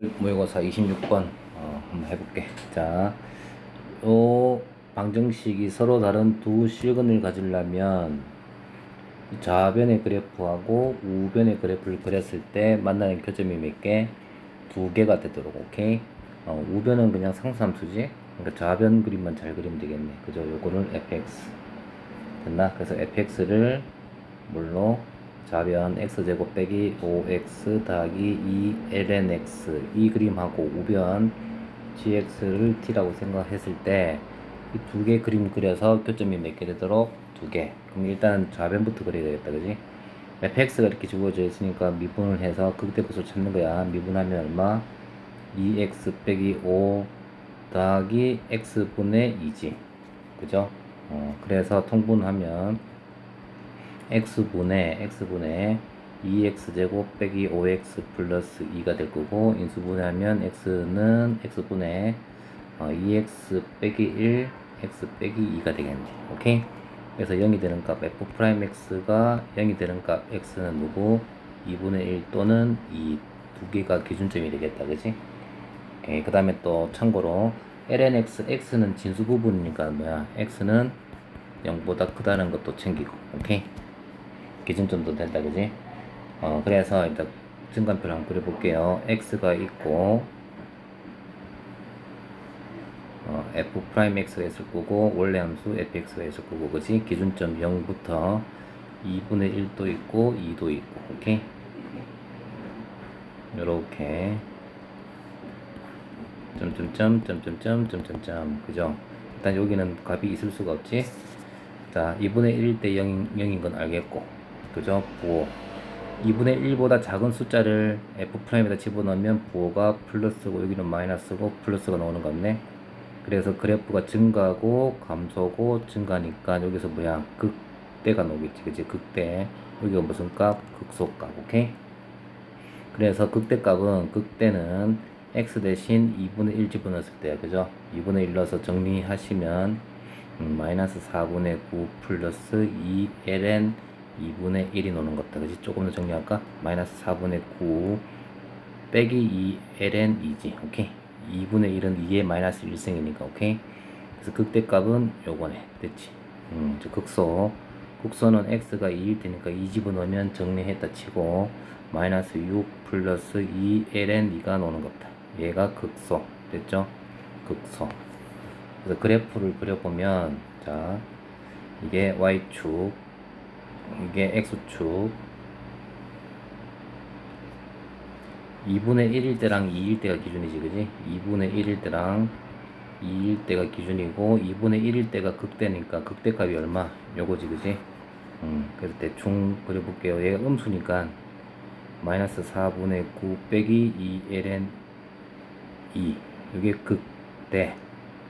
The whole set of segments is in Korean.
모의고사 26번 어, 한번 해볼게. 자, 요 방정식이 서로 다른 두 실근을 가지려면 이 좌변의 그래프하고 우변의 그래프를 그렸을 때 만나는 교점이 몇 개? 두 개가 되도록 오케이. 어, 우변은 그냥 상수함수지. 그러니까 좌변 그림만 잘 그리면 되겠네. 그죠? 요거를 fx 됐나? 그래서 fx를 뭘로 좌변 x제곱 빼기 5x 더하기 2lnx 이 그림하고 우변 gx를 t라고 생각했을 때 이 두 개 그림 그려서 교점이 몇 개 되도록 두 개. 그럼 일단 좌변부터 그려야 되겠다, 그지? fx가 이렇게 주어져 있으니까 미분을 해서 극대 끝을 찾는 거야. 미분하면 얼마? 2x 빼기 5 더하기 x분의 2지. 그죠? 어, 그래서 통분하면 x분의 x분의 2x제곱 빼기 5x 플러스 2가 될 거고 인수분해하면 x는 x분의 어, 2x 빼기 1 x 빼기 2가 되겠네. 오케이? 그래서 0이 되는 값 f 프라임 x가 0이 되는 값 x는 누구? 2분의 1 또는 2 두 개가 기준점이 되겠다. 그지 그 다음에 또 참고로 lnx x는 진수 부분이니까 뭐야? x는 0보다 크다는 것도 챙기고. 오케이 기준점도 된다 그지? 어 그래서 일단 증간표를 한번 그려볼게요. X가 있고 어, f 프라임 x가 있을 거고 원래 함수 fx가 있을 거고 그지? 기준점 0부터 2분의 1도 있고 2도 있고 오케이? 요렇게. 점점점 점점점 점점점 그죠? 일단 여기는 값이 있을 수가 없지? 자 2분의 1일 때 0, 0인 건 알겠고 그죠? 부호. 2분의 1보다 작은 숫자를 f'에다 집어넣으면 부호가 플러스고 여기는 마이너스고 플러스가 나오는 거 같네. 그래서 그래프가 증가하고 감소고 증가니까 여기서 뭐야? 극대가 나오겠지 그지 극대. 여기가 무슨 값? 극소값 오케이? 그래서 극대값은 극대는 x 대신 2분의 1 집어넣었을 때야 그죠? 2분의 1 넣어서 정리하시면 음, 마이너스 4분의 9 플러스 2ln 2분의 1이 노는 것다 그지? 조금 더 정리할까? 마이너스 4분의 9 빼기 2ln 2지 오케이? 2분의 1은 2의 마이너스 1승이니까 오케이? 그래서 극대값은 요거네 됐지? 음, 저 극소. 극소는 x가 2일 테니까 2 집어넣으면 정리했다 치고 마이너스 6 플러스 2ln 2가 노는 것다. 얘가 극소 됐죠? 극소. 그래서 그래프를 그려보면 자 이게 y축 이게 x축. 2분의 1일 때랑 2일 때가 기준이지 그지? 2분의 1일 때랑 2일 때가 기준이고 2분의 1일 때가 극대니까 극대값이 얼마? 요거지 그지? 음, 그래서 대충 그려볼게요. 얘가 음수니까 마이너스 4분의 9 빼기 2ln 2 이게 극대.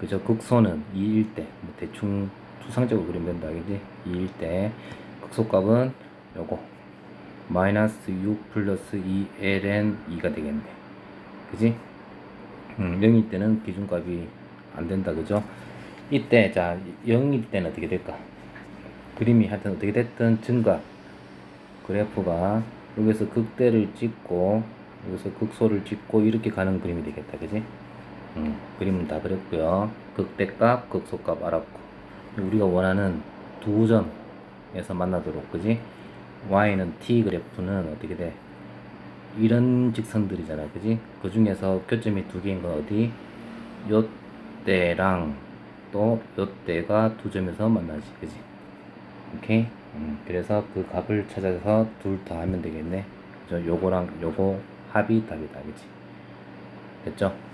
그죠? 극소는 2일 때 뭐 대충 추상적으로 그리면 된다 그지? 2일 때 극소값은 요거. 마이너스 6 플러스 2ln 2가 되겠네. 그지? 음, 0일 때는 기준값이 안 된다 그죠? 이때 자 0일 때는 어떻게 될까? 그림이 하여튼 어떻게 됐든 증가. 그래프가 여기서 극대를 찍고 여기서 극소를 찍고 이렇게 가는 그림이 되겠다 그지? 음, 그림은 다 그렸고요. 극대값 극소값 알았고. 우리가 원하는 두 점 에서 만나도록 그지? y는 t 그래프는 어떻게 돼? 이런 직선들이잖아 그지? 그 중에서 교점이 두 개인 건 어디? 요때랑 또 요때가 두 점에서 만나지 그지? 오케이? 음, 그래서 그 값을 찾아서 둘더 하면 되겠네. 그죠? 요거랑 요거 합이 답이다 그지? 됐죠